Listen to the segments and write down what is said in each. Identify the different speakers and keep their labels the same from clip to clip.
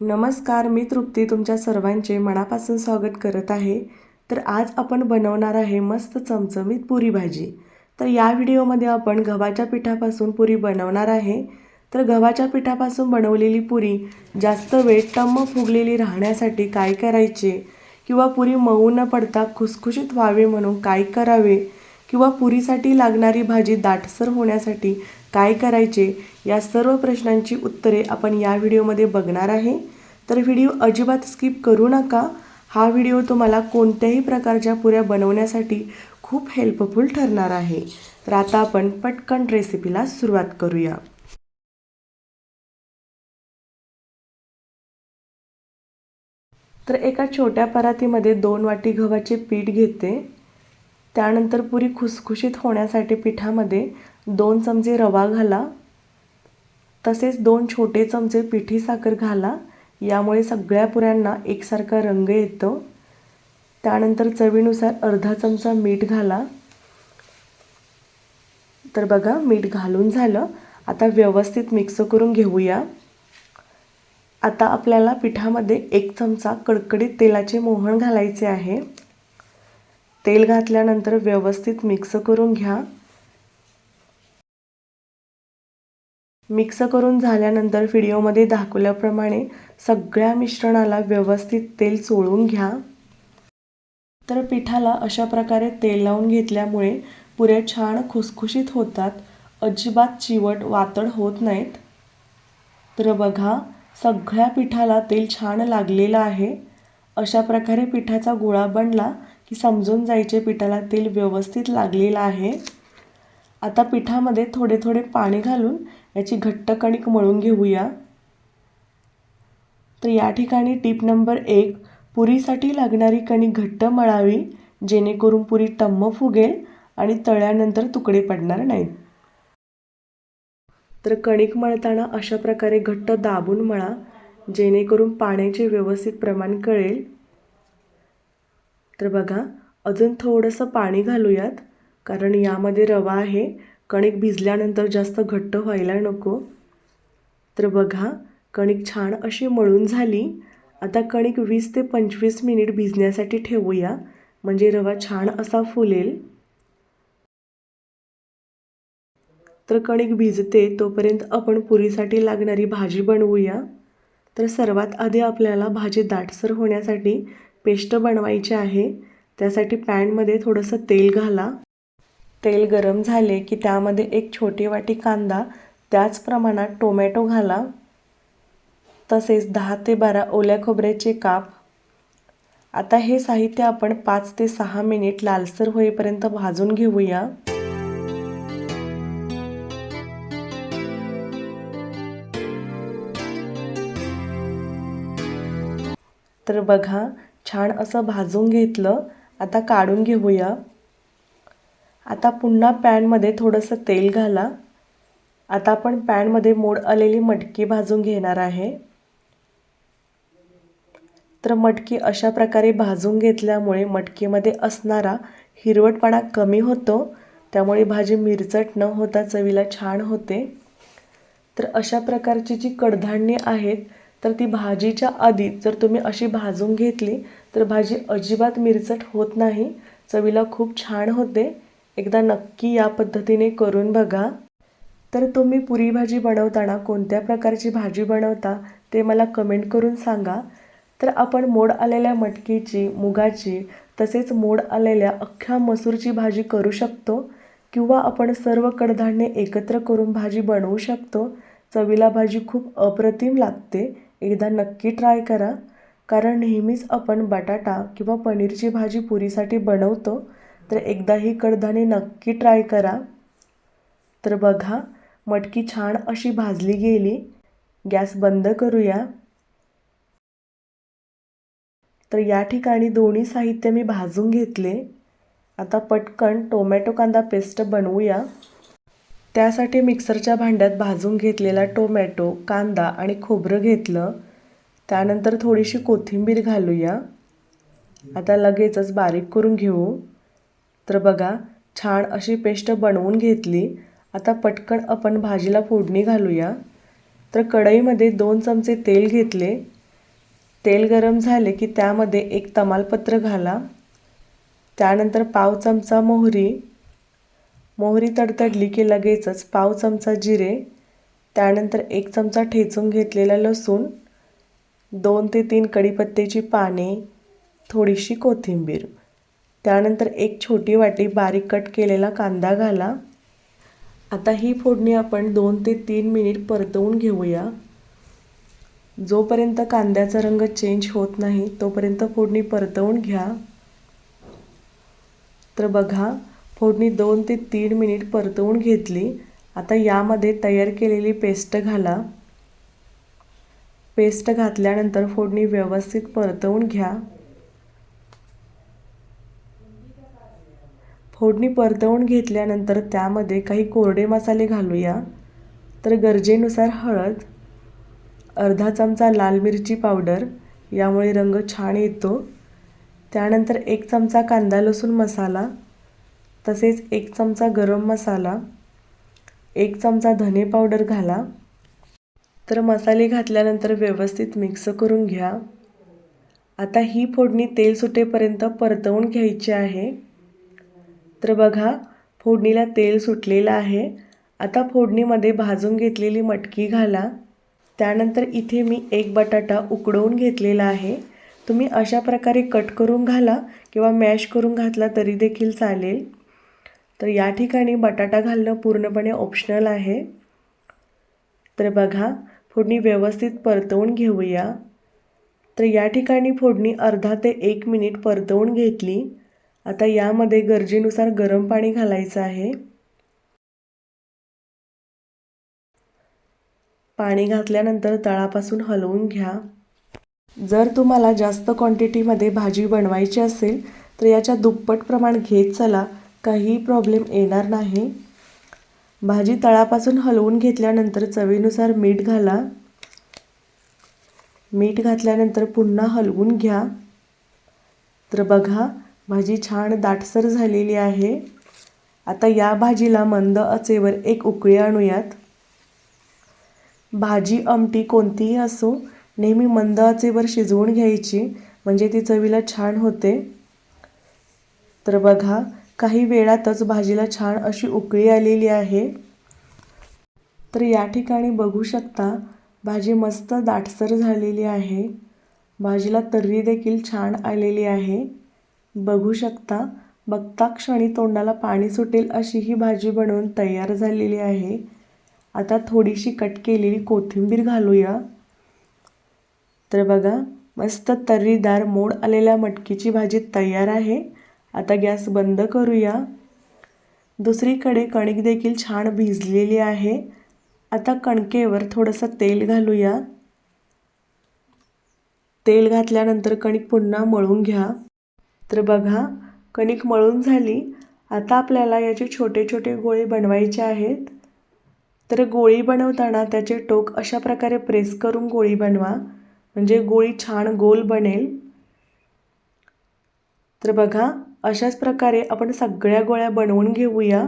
Speaker 1: नमस्कार मी तृप्ती तुमच्या सर्वांचे मनापासून स्वागत करत आहे. तर आज आपण बनवणार आहे मस्त चमचमीत पुरी भाजी. तर या व्हिडिओमध्ये आपण गव्हाच्या पिठापासून पुरी बनवणार आहे. तर गव्हाच्या पिठापासून बनवलेली पुरी जास्त वेळ टम्म फुगलेली राहण्यासाठी काय करायचे किंवा पुरी मऊ न पडता खुसखुशीत व्हावे म्हणून काय करावे किंवा पुरीसाठी लागणारी भाजी दाटसर होण्यासाठी काय करायचे या सर्व प्रश्नांची उत्तरे आपण या व्हिडिओमध्ये बघणार आहे. तर व्हिडिओ अजिबात स्किप करू नका. हा व्हिडिओ तुम्हाला कोणत्याही प्रकारच्या पुऱ्या बनवण्यासाठी खूप हेल्पफुल ठरणार आहे. तर आता आपण पटकन रेसिपीला सुरुवात करूया. तर एका छोट्या परातीमध्ये दोन वाटी गव्हाचे पीठ घेते. त्यानंतर पुरी खुसखुशीत होण्यासाठी पिठामध्ये दोन चमचे रवा घाला तसेच दोन छोटे चमचे पिठी साखर घाला. यामुळे सगळ्या पुऱ्यांना एकसारखा रंग येतो. त्यानंतर चवीनुसार अर्धा चमचा मीठ घाला. तर बघा मीठ घालून झालं. आता व्यवस्थित मिक्स करून घेऊया. आता आपल्याला पिठामध्ये एक चमचा कडकडीत तेलाचे मोहन घालायचे आहे. तेल घातल्यानंतर व्यवस्थित मिक्स करून घ्या. मिक्स करून झाल्यानंतर व्हिडिओमध्ये दाखवल्याप्रमाणे सगळ्या मिश्रणाला व्यवस्थित तेल चोळून घ्या. तर पिठाला अशा प्रकारे तेल लावून घेतल्यामुळे पुऱ्या छान खुसखुशीत होतात. अजिबात चिवट वातड होत नाहीत. तर बघा सगळ्या पिठाला तेल छान लागलेलं आहे. अशा प्रकारे पिठाचा गोळा बनला की समजून जायचे पिठाला तेल व्यवस्थित लागलेलं आहे. आता पिठामध्ये थोडे थोडे पाणी घालून याची घट्ट कणिक मळून घेऊया. तर या ठिकाणी टीप नंबर एक पुरीसाठी लागणारी कणिक घट्ट मळावी जेणेकरून पुरी टम्म फुगेल आणि तळल्यानंतर तुकडे पडणार नाहीत. तर कणिक मळताना अशा प्रकारे घट्ट दाबून मळा जेणेकरून पाण्याचे व्यवस्थित प्रमाण कळेल. तर बघा अजून थोडंसं पाणी घालूयात कारण यामध्ये रवा आहे कणिक भिजल्यानंतर जास्त घट्ट व्हायला नको. तर बघा कणिक छान अशी मळून झाली. आता कणिक वीस ते पंचवीस मिनिट भिजण्यासाठी ठेवूया. म्हणजे रवा छान असा फुलेल. तर कणिक भिजते तोपर्यंत आपण पुरीसाठी लागणारी भाजी बनवूया. तर सर्वात आधी आपल्याला भाजी दाटसर होण्यासाठी पेस्ट बनवायची आहे. त्यासाठी पॅनमध्ये थोडंसं तेल घाला. तेल गरम झाले की त्यामध्ये एक छोटी वाटी कांदा त्याच प्रमाणात टोमॅटो घाला. तसेच दहा ते बारा ओल्या खोबऱ्याचे काप. आता हे साहित्य आपण पाच ते सहा मिनिट लालसर होईपर्यंत भाजून घेऊया. तर बघा छान असं भाजून घेतलं. आता काढून घेऊया. आता पुन्हा पॅनमध्ये थोडंसं तेल घाला. आता आपण पॅनमध्ये मोड आलेली मटकी भाजून घेणार आहे. तर मटकी अशा प्रकारे भाजून घेतल्यामुळे मटकीमध्ये असणारा हिरवटपणा कमी होतो. त्यामुळे भाजी मिरचट न होता चवीला छान होते. तर अशा प्रकारची जी कडधान्ये आहेत तर ती भाजीच्या आधी जर तुम्ही अशी भाजून घेतली तर भाजी अजिबात मिरचट होत नाही. चवीला खूप छान होते. एकदा नक्की या पद्धतीने करून बघा. तर तुम्ही पुरी भाजी बनवताना कोणत्या प्रकारची भाजी बनवता ते मला कमेंट करून सांगा. तर आपण मोड आलेल्या मटकीची मुगाची तसेच मोड आलेल्या अख्ख्या मसूरची भाजी करू शकतो किंवा आपण सर्व कडधान्ये एकत्र करून भाजी बनवू शकतो. चवीला भाजी खूप अप्रतिम लागते. एकदा नक्की ट्राय करा. कारण नेहमीच आपण बटाटा किंवा पनीरची भाजी पुरीसाठी बनवतो. तर एकदा ही कडधान्ये नक्की ट्राय करा. तर बघा मटकी छान अशी भाजली गेली. गॅस बंद करूया. तर या ठिकाणी दोन्ही साहित्य मी भाजून घेतले. आता पटकन टोमॅटो कांदा पेस्ट बनवूया. त्यासाठी मिक्सरच्या भांड्यात भाजून घेतलेला टोमॅटो कांदा आणि खोबरं घेतलं. त्यानंतर थोडीशी कोथिंबीर घालूया. आता लगेचच बारीक करून घेऊ. तर बघा छान अशी पेस्ट बनवून घेतली. आता पटकन आपण भाजीला फोडणी घालूया. तर कढईमध्ये दोन चमचे तेल घेतले. तेल गरम झाले की त्यामध्ये एक तमालपत्र घाला. त्यानंतर पाव चमचा मोहरी. मोहरी तडतडली की लगेचच पाव चमचा जिरे. त्यानंतर एक चमचा ठेचून घेतलेला लसूण. दोन ते तीन कढीपत्त्याची पाने. थोडीशी कोथिंबीर. त्यानंतर एक छोटी वाटी बारीक कट केलेला कांदा घाला. आता ही फोडणी आपण दोन ते तीन मिनिट परतवून घेऊया. जोपर्यंत कांद्याचा रंग चेंज होत नाही तोपर्यंत फोडणी परतवून घ्या. तर बघा फोडणी दोन ते तीन मिनिट परतवून घेतली. आता यामध्ये तयार केलेली पेस्ट घाला. पेस्ट घातल्यानंतर फोडणी व्यवस्थित परतवून घ्या. फोडणी परतवून घेतल्यानंतर त्यामध्ये काही कोरडे मसाले घालूया. तर गरजेनुसार हळद अर्धा चमचा लाल मिरची पावडर यामुळे रंग छान येतो. त्यानंतर एक चमचा कांदा लसूण मसाला तसेच एक चमचा गरम मसाला एक चमचा धने पावडर घाला. तर मसाले घातल्यानंतर व्यवस्थित मिक्स करून घ्या. आता ही फोडणी तेल सुटेपर्यंत परतवून घ्यायची आहे. तर बघा फोडणीला तेल सुटलेलं आहे. आता फोडणीमध्ये भाजून घेतलेली मटकी घाला. त्यानंतर इथे मी एक बटाटा उकडवून घेतलेला आहे. तुम्ही अशा प्रकारे कट करून घाला किंवा मॅश करून घातला तरी देखील चालेल. तर या ठिकाणी बटाटा घालणं पूर्णपणे ऑप्शनल आहे. तर बघा फोडणी व्यवस्थित परतवून घेऊया. तर या ठिकाणी फोडणी अर्धा ते एक मिनिट परतवून घेतली. आता यामध्ये गरजेनुसार गरम पाणी घालायचं आहे. पाणी घातल्यानंतर तळापासून हलवून घ्या. जर तुम्हाला जास्त क्वांटिटीमध्ये भाजी बनवायची असेल तर याच्या दुप्पट प्रमाण घेत चला. काहीही प्रॉब्लेम येणार नाही. भाजी तळापासून हलवून घेतल्यानंतर चवीनुसार मीठ घाला. मीठ घातल्यानंतर पुन्हा हलवून घ्या. तर बघा भाजी छान दाटसर झालेली आहे. आता या भाजीला मंद अचेवर एक उकळी आणूयात. भाजी आमटी कोणतीही असो नेहमी मंद आचेवर शिजवून घ्यायची म्हणजे ती चवीला छान होते. तर बघा काही वेळातच भाजीला छान अशी उकळी आलेली आहे. तर या ठिकाणी बघू शकता भाजी मस्त दाटसर झालेली आहे. भाजीला तर्री देखील छान आलेली आहे. बघू शकता बघता क्षणी तोंडाला पाणी सुटेल अशी ही भाजी बनवून तयार झालेली आहे. आता थोडीशी कट केलेली कोथिंबीर घालूया. तर बघा मस्त तर्रीदार मोड आलेल्या मटकीची भाजी तयार आहे. आता गॅस बंद करूया. दुसरीकडे कणिक देखील छान भिजलेली आहे. आता कणकेवर थोडंसं तेल घालूया. तेल घातल्यानंतर कणिक पुन्हा मळून घ्या. तर बघा कणिक मळून झाली. आता आपल्याला याचे छोटे छोटे गोळे बनवायचे आहेत. तर गोळी बनवताना त्याचे टोक अशा प्रकारे प्रेस करून गोळी बनवा. म्हणजे गोळी छान गोल बनेल. तर बघा अशाच प्रकारे आपण सगळ्या गोळ्या बनवून घेऊया.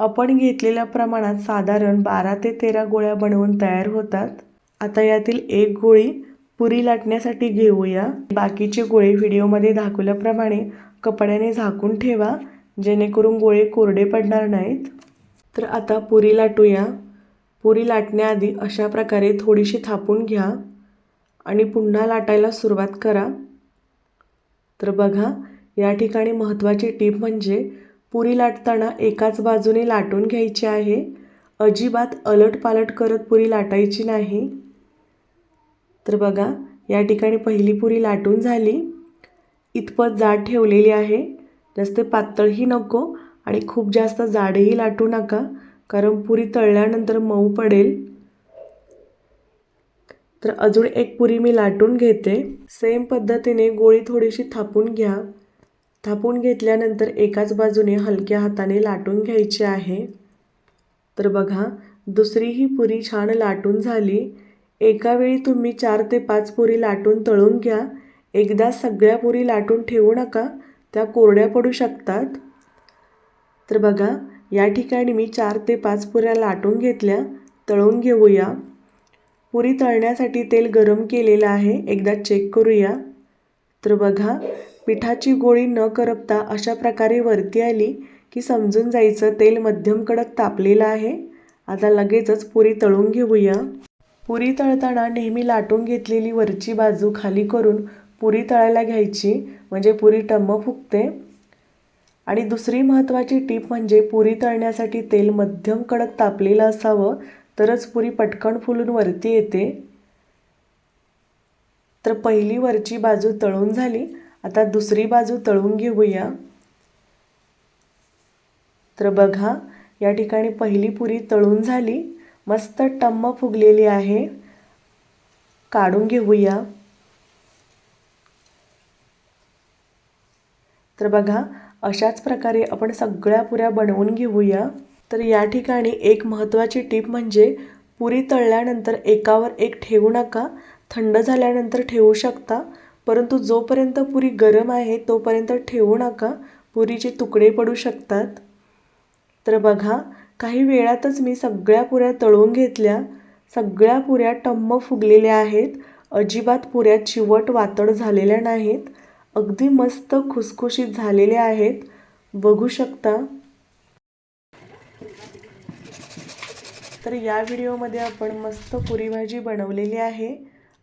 Speaker 1: आपण घेतलेल्या प्रमाणात साधारण बारा ते तेरा गोळ्या बनवून तयार होतात. आता यातील एक गोळी पुरी लाटण्यासाठी घेऊया. बाकीचे गोळे व्हिडिओमध्ये दाखवल्याप्रमाणे कपड्याने झाकून ठेवा जेणेकरून गोळे कोरडे पडणार नाहीत. तर आता पुरी लाटूया. पुरी लाटण्याआधी अशा प्रकारे थोडीशी थापून घ्या आणि पुन्हा लाटायला सुरुवात करा. तर बघा या ठिकाणी महत्त्वाची टीप म्हणजे पुरी लाटताना एकाच बाजूने लाटून घ्यायची आहे. अजिबात अलट पालट करत पुरी लाटायची नाही. तर बघा या ठिकाणी पहिली पुरी लाटून झाली. इतपत जाड ठेवलेली आहे. जास्त पातळही नको आणि खूप जास्त जाडही लाटू नका कारण पुरी तळल्यानंतर मऊ पडेल. तर अजून एक पुरी मी लाटून घेते. सेम पद्धतीने गोळी थोडीशी थापून घ्या. थापून घेतल्यानंतर एकाच बाजूने हलक्या हाताने लाटून घ्यायची आहे. तर बघा दुसरी ही पुरी छान लाटून झाली. एकावेळी तुम्ही चार ते पाच पुरी लाटून तळून घ्या. एकदा सगळ्या पुरी लाटून ठेवू नका त्या कोरड्या पडू शकतात. तर बघा या ठिकाणी मी चार ते पाच पुऱ्या लाटून घेतल्या. तळून घेऊया. पुरी तळण्यासाठी तेल गरम केलेलं आहे. एकदा चेक करूया. तर बघा पिठाची गोळी न करपता अशा प्रकारे वरती आली की समजून जायचं तेल मध्यम कडक तापलेलं आहे. आता लगेचच पुरी तळून घेऊया. पुरी तळताना नेहमी लाटून घेतलेली वरची बाजू खाली करून पुरी तळायला घ्यायची म्हणजे पुरी टम्म फुगते. आणि दुसरी महत्त्वाची टीप म्हणजे पुरी तळण्यासाठी तेल मध्यम कडक तापलेलं असावं तरच पुरी पटकन फुलून वरती येते. तर पहिली वरची बाजू तळून झाली. आता दुसरी बाजू तळून घेऊया. तर बघा या ठिकाणी पहिली पुरी तळून झाली. मस्त टम्म फुगलेली आहे. काढून घेऊया. तर बघा अशाच प्रकारे आपण सगळ्या पुऱ्या बनवून घेऊया. तर या ठिकाणी एक महत्त्वाची टीप म्हणजे पुरी तळल्यानंतर एकावर एक ठेवू नका. थंड झाल्यानंतर ठेवू शकता. परंतु जोपर्यंत पुरी गरम आहे तोपर्यंत ठेवू नका. पुरीचे तुकडे पडू शकतात. तर बघा काही वेळातच मी सगळ्या पुऱ्या तळून घेतल्या. सगळ्या पुऱ्या टम्म फुगलेल्या आहेत. अजिबात पुऱ्या चिवट वातड झालेल्या नाहीत. अगदी मस्त खुसखुशीत झालेल्या आहेत. बघू शकता. तर या व्हिडिओमध्ये आपण मस्त पुरी भाजी बनवलेली आहे.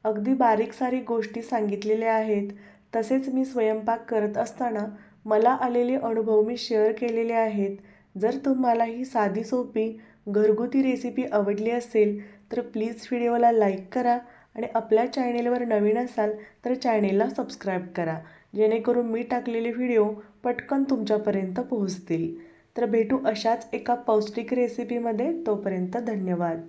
Speaker 1: अगदी बारीक सारी गोष्टी सांगितलेल्या आहेत. तसेच मी स्वयंपाक करत असताना मला आलेले अनुभव मी शेअर केलेले आहेत. जर तुम्हाला ही साधी सोपी घरगुती रेसिपी आवडली असेल तर प्लीज व्हिडिओला लाईक करा आणि आपल्या चॅनेलवर नवीन असाल तर चॅनेलला सबस्क्राईब करा. जेणेकरून मी टाकलेले व्हिडिओ पटकन तुमच्यापर्यंत पोहोचतील. तर भेटू अशाच एका पौष्टिक रेसिपीमध्ये तोपर्यंत धन्यवाद.